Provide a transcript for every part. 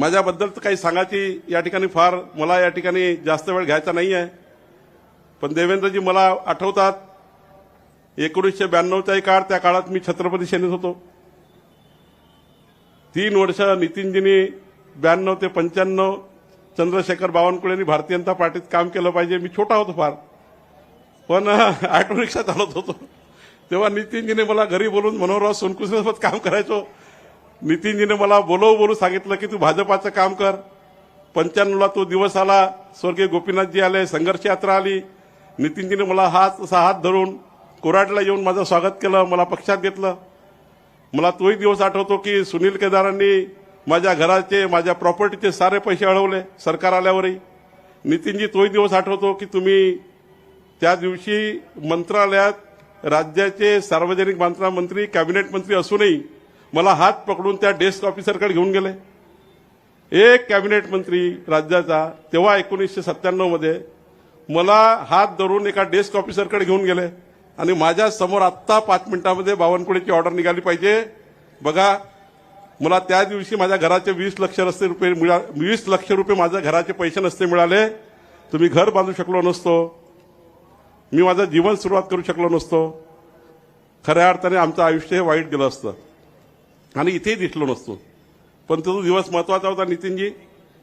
माझ्याबद्दल तर काही सांगायची या ठिकाणी फार मला या ठिकाणी जास्त वेळ घ्यायचा नाही आहे. पण देवेंद्रजी मला आठवतात एकोणीसशे ब्याण्णवचाही काळ त्या काळात मी छत्रपती सेनेत होतो. तीन वर्ष नितीनजींनी ब्याण्णव ते पंच्याण्णव चंद्रशेखर बावनकुळेंनी भारतीय जनता पार्टीत काम केलं पाहिजे. मी छोटा होतो फार. पण ऑटो रिक्षा चालवत होतो. तेव्हा नितीनजीने मला घरी बोलून मनोहरराव सोनकुसेसोबत काम करायचो. नितीनजीने मला बोलव बोलू सांगितलं की तू भाजपाचं काम कर. पंच्याण्णवला तो दिवस आला. स्वर्गीय गोपीनाथजी आले संघर्ष यात्रा आली. नितीनजीने मला हात असा हात धरून कोराटला येऊन माझं स्वागत केलं मला पक्षात घेतलं. मला तोही दिवस आठवतो की सुनील केदारांनी माझ्या घराचे माझ्या प्रॉपर्टीचे सारे पैसे अडवले सरकार आल्यावरही. नितीनजी तोही दिवस आठवतो की तुम्ही त्या दिवशी मंत्रालयात राज्याचे सार्वजनिक बांधकाम मंत्री कॅबिनेट मंत्री असूनही मला हात पकडून त्या डेस्क ऑफिसरकडे घेऊन गेले. एक कॅबिनेट मंत्री राज्याचा तेव्हा एकोणीसशे सत्त्याण्णवमध्ये मला हात धरून एका डेस्क ऑफिसरकडे घेऊन गेले. आणि माझ्यासमोर आत्ता पाच मिनिटांमध्ये बावनकुळेची ऑर्डर निघाली पाहिजे. बघा मला त्या दिवशी माझ्या घराचे वीस लक्ष रस्ते रुपये मिळा वीस लक्ष रुपये माझ्या घराचे पैसे नसते मिळाले. तुम्ही घर बांधू शकलो नसतो. मी माझं जीवन सुरुवात करू शकलो नसतो. खऱ्या अर्थाने आमचं आयुष्य हे वाईट गेलं असतं. आणि इथेही दिसलो नसतो. पण तो दिवस महत्त्वाचा होता नितीनजी.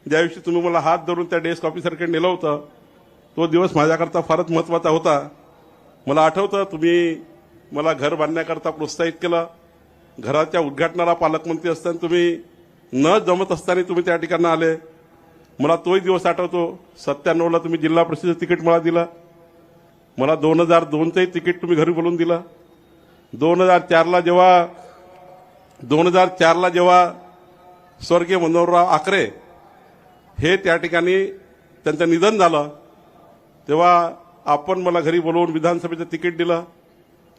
ज्या दिवशी तुम्ही मला हात धरून त्या डेस्क ऑफिसरकडे नेलं होतं तो दिवस माझ्याकरता फारच महत्त्वाचा होता. मला आठवतं तुम्ही मला घर बांधण्याकरता प्रोत्साहित केलं. घराच्या उद्घाटनाला पालकमंत्री असताना तुम्ही न जमत असताना तुम्ही त्या ठिकाणी आले. मला तोही दिवस आठवतो. सत्त्याण्णवला तुम्ही जिल्हा परिषदेचं तिकीट मला दिलं. मला दोन हजार दोनचंही तिकीट तुम्ही घरी बोलून दिलं. दोन हजार चारला जेव्हा दोन हजार चारला जेव्हा स्वर्गीय मनोहरराव आकरे हे त्या ठिकाणी त्यांचं निधन झालं तेव्हा आपण मला घरी बोलवून विधानसभेचं तिकीट दिलं.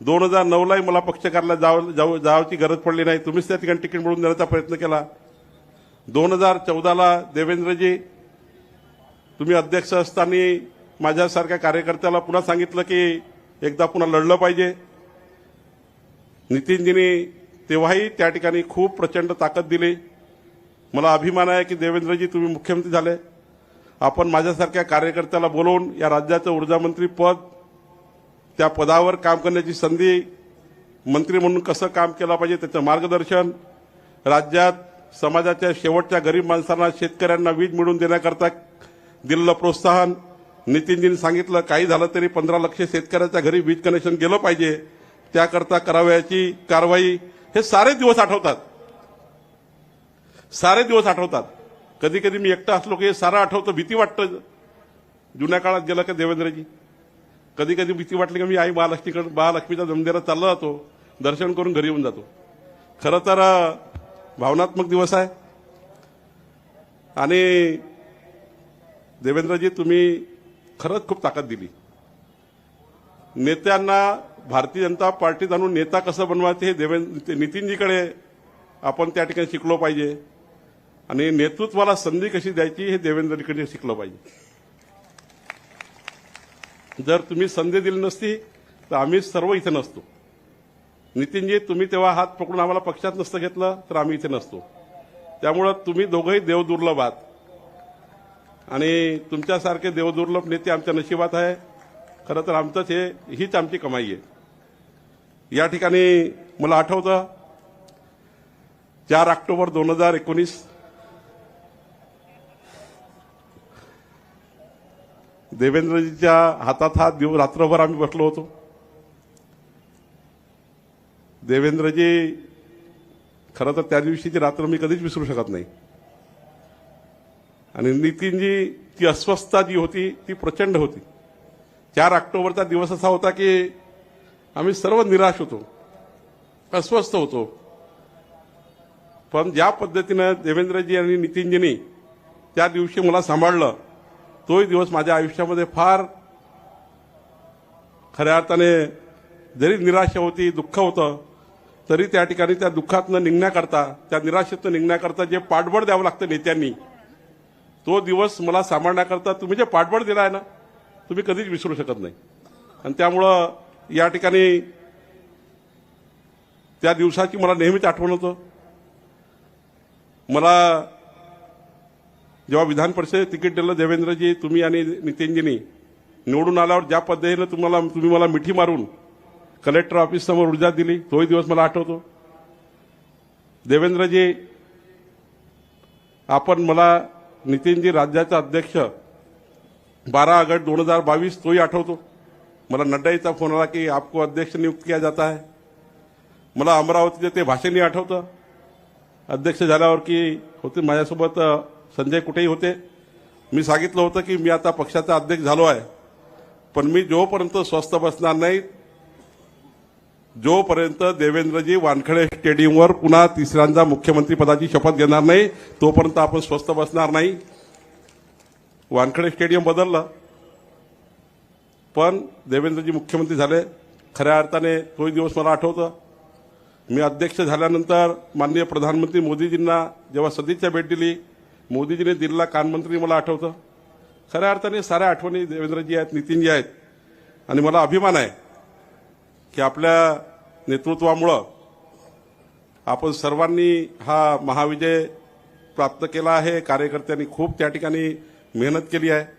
दोन हजार नऊलाही मला पक्ष कार्यालयात जाव जाव जावची गरज पडली नाही. तुम्हीच त्या ठिकाणी तिकीट मिळवून देण्याचा प्रयत्न केला. दोन हजार चौदाला देवेंद्रजी तुम्ही अध्यक्ष असताना माझ्यासारख्या कार्यकर्त्याला पुन्हा सांगितलं की एकदा पुन्हा लढलं पाहिजे. नितीनजींनी तेव्हाही त्या ठिकाणी खूप प्रचंड ताकद दिली. मला अभिमान आहे की देवेंद्रजी तुम्ही मुख्यमंत्री झाले. आपण माझ्यासारख्या कार्यकर्त्याला बोलवून या राज्याचं ऊर्जामंत्री पद त्या पदावर काम करण्याची संधी मंत्री म्हणून कसं काम केलं पाहिजे त्याचं मार्गदर्शन राज्यात समाजाच्या शेवटच्या गरीब माणसांना शेतकऱ्यांना वीज मिळवून देण्याकरता दिलेलं प्रोत्साहन नितीनजींनी सांगितलं काही झालं तरी पंधरा लक्ष शेतकऱ्याच्या घरी वीज कनेक्शन गेलं पाहिजे. त्याकरता करावयाची कारवाई हे सारे दिवस आठवतात. सारे दिवस आठवतात. कधी कधी मी एकटा असलो की हे सारं आठवतं भीती वाटतं. जुन्या काळात गेलं का देवेंद्रजी? कधी कधी भीती वाटली की मी आई महालक्ष्मीकडे महालक्ष्मीच्या मंदिरात चालला जातो. दर्शन करून घरी येऊन जातो. खरं तर भावनात्मक दिवस आहे. आणि देवेंद्रजी तुम्ही खरंच खूप ताकद दिली. नेत्यांना भारतीय जनता पार्टीत आणून नेता कसं बनवायचं हे देवेंद्र नितीनजीकडे आपण त्या ठिकाणी शिकलो पाहिजे. आणि नेतृत्वाला संधी कशी द्यायची हे देवेंद्रजीकडे शिकलं पाहिजे. जर तुम्ही संधी दिली नसती तर आम्ही सर्व इथे नसतो. नितीनजी तुम्ही तेव्हा हात पकडून आम्हाला पक्षात नसतं घेतलं तर आम्ही इथे नसतो. त्यामुळं तुम्ही दोघंही देवदुर्लभ आहात. आणि तुमच्यासारखे देवदुर्लभ नेते आमच्या नशिबात आहे. खरं तर आमचंच हे हीच आमची कमाई आहे. या ठिकाणी मला आठवतं चार ऑक्टोबर दोन हजार एकोणीस देवेंद्रजीच्या हातात हात देऊ रात्रभर आम्ही बसलो होतो. देवेंद्रजी खरं तर त्या दिवशीची रात्र मी कधीच विसरू शकत नाही. आणि नितीनजी ती अस्वस्थता जी होती ती प्रचंड होती. चार ऑक्टोबरचा दिवस असा होता की आम्ही सर्व निराश होतो. अस्वस्थ होतो. पण ज्या पद्धतीनं देवेंद्रजी आणि नितीनजींनी त्या दिवशी मला सांभाळलं तोही दिवस माझ्या आयुष्यामध्ये फार खऱ्या अर्थाने जरी निराशा होती दुःख होतं तरी त्या ठिकाणी त्या दुःखातनं निघण्याकरता त्या निराशेतनं निघण्याकरता जे पाठबळ द्यावं लागतं नेत्यांनी तो दिवस मला सांभाळण्याकरता तुम्ही जे पाठबळ दिला आहे ना तुम्ही कधीच विसरू शकत नाही. आणि त्यामुळं या ठिकाणी त्या दिवसाची मला नेहमीच आठवण होतं. मला जेव्हा विधान परिषदेत तिकीट दिलं देवेंद्रजी तुम्ही आणि नितीनजींनी निवडून आल्यावर ज्या पद्धतीनं तुम्हाला तुम्ही मला मिठी मारून कलेक्टर ऑफिससमोर ऊर्जा दिली तोही दिवस मला आठवतो. देवेंद्रजी आपण मला नितीनजी राज्याचा अध्यक्ष बारा ऑगस्ट दोन हजार बावीस तोही आठवतो. मला नड्डाईचा फोन आला की आपको अध्यक्ष नियुक्त किया जाता है. मला अमरावतीचे ते भाषणही आठवतं. अध्यक्ष झाल्यावर की होते माझ्यासोबत संजय कुठेही होते. मी सांगितलं होतं की मी आता पक्षाचा अध्यक्ष झालो आहे. पण मी जोपर्यंत स्वस्थ बसणार नाही जोपर्यंत देवेंद्रजी वानखडे स्टेडियमवर पुन्हा तिसऱ्यांदा मुख्यमंत्रीपदाची शपथ घेणार नाही तोपर्यंत आपण स्वस्थ बसणार नाही. वानखडे स्टेडियम बदललं. पण देवेंद्रजी मुख्यमंत्री झाले. खऱ्या अर्थाने तोही दिवस मला आठवतं. मी अध्यक्ष झाल्यानंतर माननीय प्रधानमंत्री मोदीजींना जेव्हा सदिच्छा भेट दिली मोदीजीने दिलेला कानमंत्री मला आठवतं. खऱ्या अर्थाने साऱ्या आठवणी देवेंद्रजी आहेत नितीनजी आहेत. आणि मला अभिमान आहे की आपल्या नेतृत्वामुळं आपण सर्वांनी हा महाविजय प्राप्त केला आहे. कार्यकर्त्यांनी खूप त्या ठिकाणी मेहनत केली आहे.